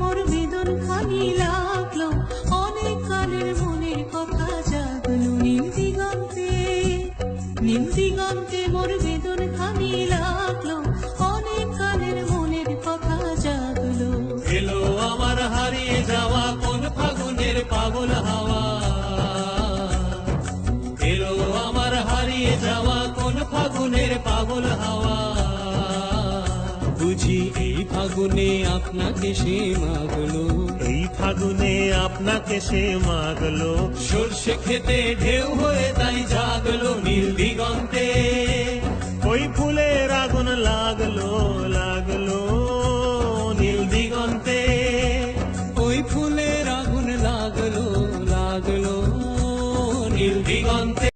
মোর বেদন খানি লাগল। অনেক কালের মনের কথা মোর বেদন খানি অনেক কালের মনের কথা এলো আমার হারিয়ে ফাগুনের পাগল হাওয়া। এলো আমার হারিয়ে যাওয়া কোন ফাগুনের পাগল হাওয়া। ফাগুনে আপনাকে সে মাগলো। এই ফাগুনে আপনাকে সে মাগলো। সর্ষে খেতে ঢেউ হয়ে তাই